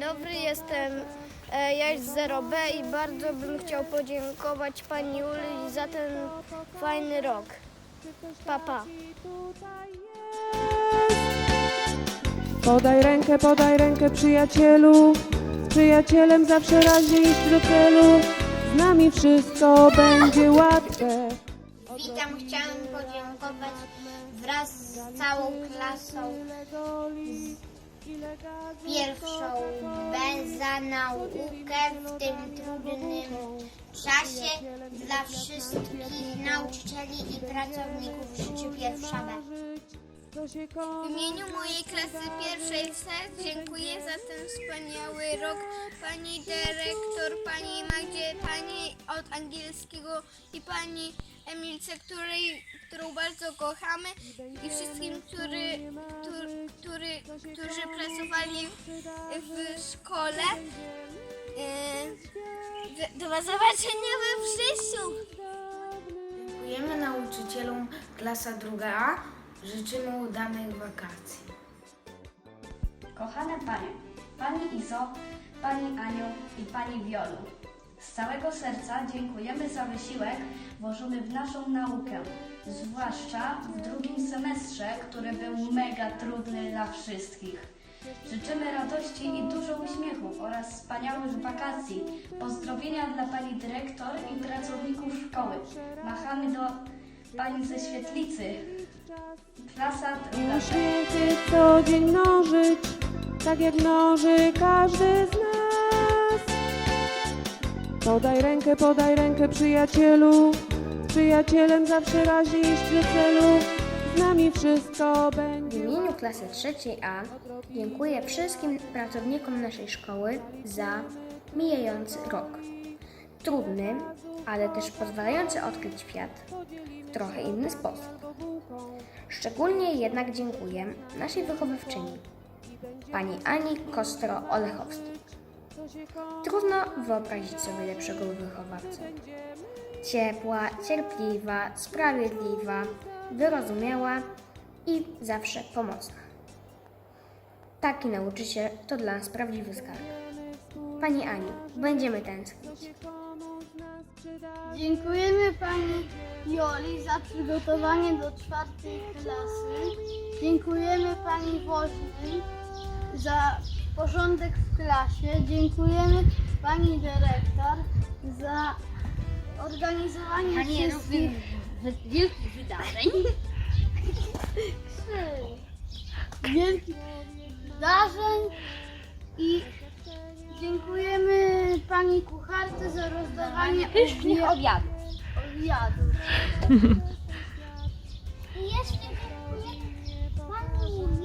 dobry, jestem e, Jaś 0B i bardzo bym chciał podziękować Pani Juli za ten fajny rok. Papa. Pa. Podaj rękę, podaj rękę przyjacielu. Z przyjacielem zawsze iść do celu. Z nami wszystko będzie łatwe. Witam, chciałem podziękować wraz z całą klasą pierwszą B naukę w tym trudnym czasie dla wszystkich nauczycieli i pracowników w życiu pierwsza B. W imieniu mojej klasy pierwszej C dziękuję za ten wspaniały rok pani dyrektor, pani Magdzie, pani od angielskiego i pani Emilce, której, którą bardzo kochamy i wszystkim, który, którzy, który, którzy pracowali w, szkole. Yy, do- Do zobaczenia we wrześniu! Dziękujemy nauczycielom klasa druga A. Życzymy udanych wakacji. Kochane Panie, Pani Izo, Pani Aniu i Pani Wiolu, z całego serca dziękujemy za wysiłek włożony w naszą naukę, zwłaszcza w drugim semestrze, który był mega trudny dla wszystkich. Życzymy radości i dużo uśmiechu oraz wspaniałych wakacji. Pozdrowienia dla Pani Dyrektor i pracowników szkoły. Machamy do Pani ze Świetlicy. Klasa druga. Uśmiechy co dzień mnożyć, tak jak mnoży każdy z nas. Podaj rękę, podaj rękę przyjacielu. Przyjacielem zawsze raźniej iść do celu. Z nami wszystko W będzie imieniu klasy trzeciej A dziękuję wszystkim pracownikom naszej szkoły za mijający rok. Trudny, ale też pozwalający odkryć świat w trochę inny sposób. Szczególnie jednak dziękuję naszej wychowawczyni, pani Ani Kostro-Olechowskiej. Trudno wyobrazić sobie lepszego wychowawcę. Ciepła, cierpliwa, sprawiedliwa, wyrozumiała i zawsze pomocna. Taki nauczyciel to dla nas prawdziwy skarb. Pani Aniu, będziemy tęsknić. Dziękujemy Pani Joli za przygotowanie do czwartej klasy. Dziękujemy Pani Woźnej za porządek w klasie. Dziękujemy Pani Dyrektor za organizowanie wszystkich wielkich wydarzeń. wielkich wydarzeń i dziękujemy Pani kucharce za rozdawanie Pysznych obiadów. obiadów. I jeszcze dziękuję Pani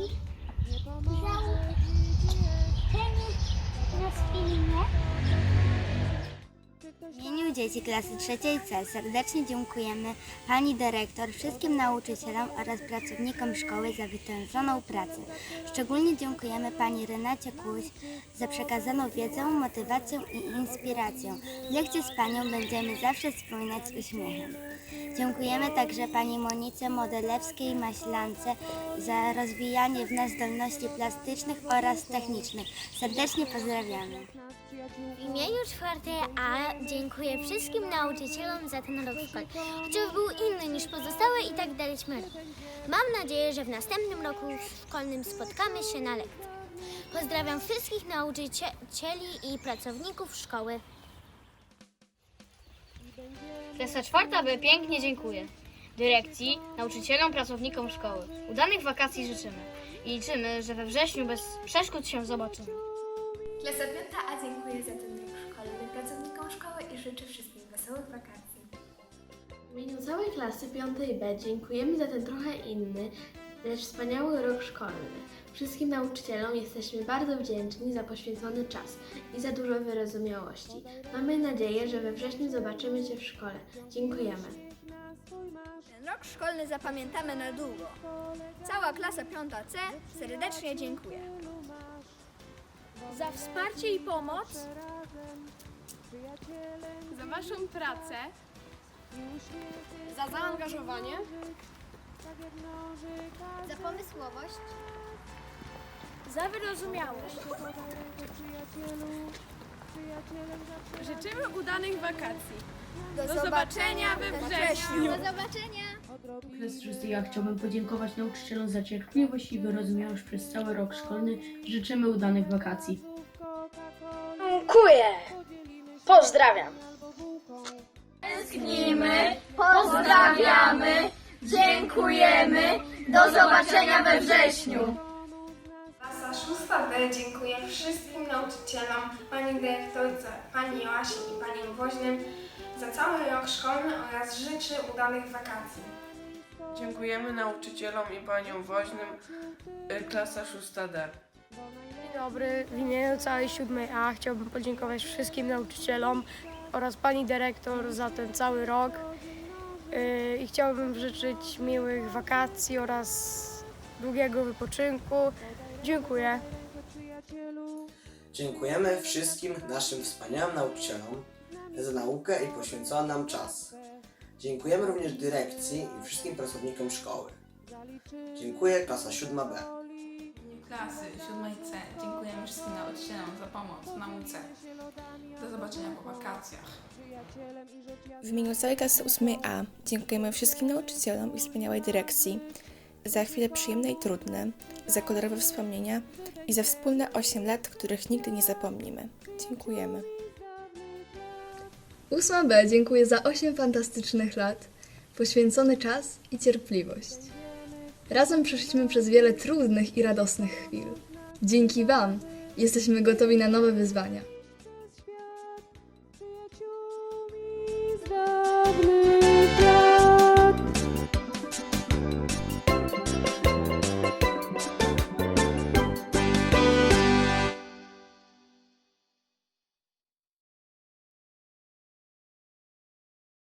za uczenie nas w filmie. W imieniu dzieci klasy trzeciej C serdecznie dziękujemy Pani Dyrektor, wszystkim nauczycielom oraz pracownikom szkoły za wytężoną pracę. Szczególnie dziękujemy Pani Renacie Kuś za przekazaną wiedzę, motywację i inspirację. Lekcje z Panią będziemy zawsze wspominać uśmiechem. Dziękujemy także Pani Monice Modelewskiej-Maślance za rozwijanie w nas zdolności plastycznych oraz technicznych. Serdecznie pozdrawiamy. W imieniu czwartej A dziękuję wszystkim nauczycielom za ten rok w szkole, który był inny niż pozostałe i tak rok. Mam nadzieję, że w następnym roku szkolnym spotkamy się na lekcji. Pozdrawiam wszystkich nauczycieli i pracowników szkoły. Klasa czwarta B pięknie dziękuję. Dyrekcji, nauczycielom, pracownikom szkoły. Udanych wakacji życzymy. I liczymy, że we wrześniu bez przeszkód się zobaczymy. Klasa piąta A dziękuję za ten rok szkolny pracownikom szkoły i życzę wszystkim wesołych wakacji. W imieniu całej klasy 5B dziękujemy za ten trochę inny, lecz wspaniały rok szkolny. Wszystkim nauczycielom jesteśmy bardzo wdzięczni za poświęcony czas i za dużo wyrozumiałości. Mamy nadzieję, że we wrześniu zobaczymy Cię w szkole. Dziękujemy. Ten rok szkolny zapamiętamy na długo. Cała klasa 5C serdecznie dziękuję. Za wsparcie i pomoc, za Waszą pracę, za zaangażowanie, Za pomysłowość, za wyrozumiałość. Życzymy udanych wakacji. Do, zobaczenia we wrześniu. Do zobaczenia! Okres szósty ja chciałbym podziękować nauczycielom za cierpliwość i wyrozumiałość przez cały rok szkolny. Życzymy udanych wakacji. Dziękuję. Pozdrawiam. Pozdrawiamy, dziękujemy, do zobaczenia we wrześniu. B dziękuję wszystkim nauczycielom, pani dyrektorce, pani Joasi i pani Woźnym za cały rok szkolny oraz życzy udanych wakacji. Dziękujemy nauczycielom i paniom woźnym y, klasa 6D. Dzień dobry, w imieniu całej 7A chciałbym podziękować wszystkim nauczycielom oraz pani dyrektor za ten cały rok. Yy, I chciałbym życzyć miłych wakacji oraz długiego wypoczynku. Dziękuję. Dziękujemy wszystkim naszym wspaniałym nauczycielom za naukę i poświęcony nam czas. Dziękujemy również dyrekcji i wszystkim pracownikom szkoły. Dziękuję klasa 7B. klasy 7C dziękujemy wszystkim nauczycielom za pomoc w nauce. Do zobaczenia po wakacjach. W imieniu całej klasy 8A dziękujemy wszystkim nauczycielom i wspaniałej dyrekcji za chwile przyjemne i trudne, za kolorowe wspomnienia i za wspólne 8 lat, których nigdy nie zapomnimy. Dziękujemy. 8B dziękuję za 8 fantastycznych lat, poświęcony czas i cierpliwość. Razem przeszliśmy przez wiele trudnych i radosnych chwil. Dzięki Wam jesteśmy gotowi na nowe wyzwania.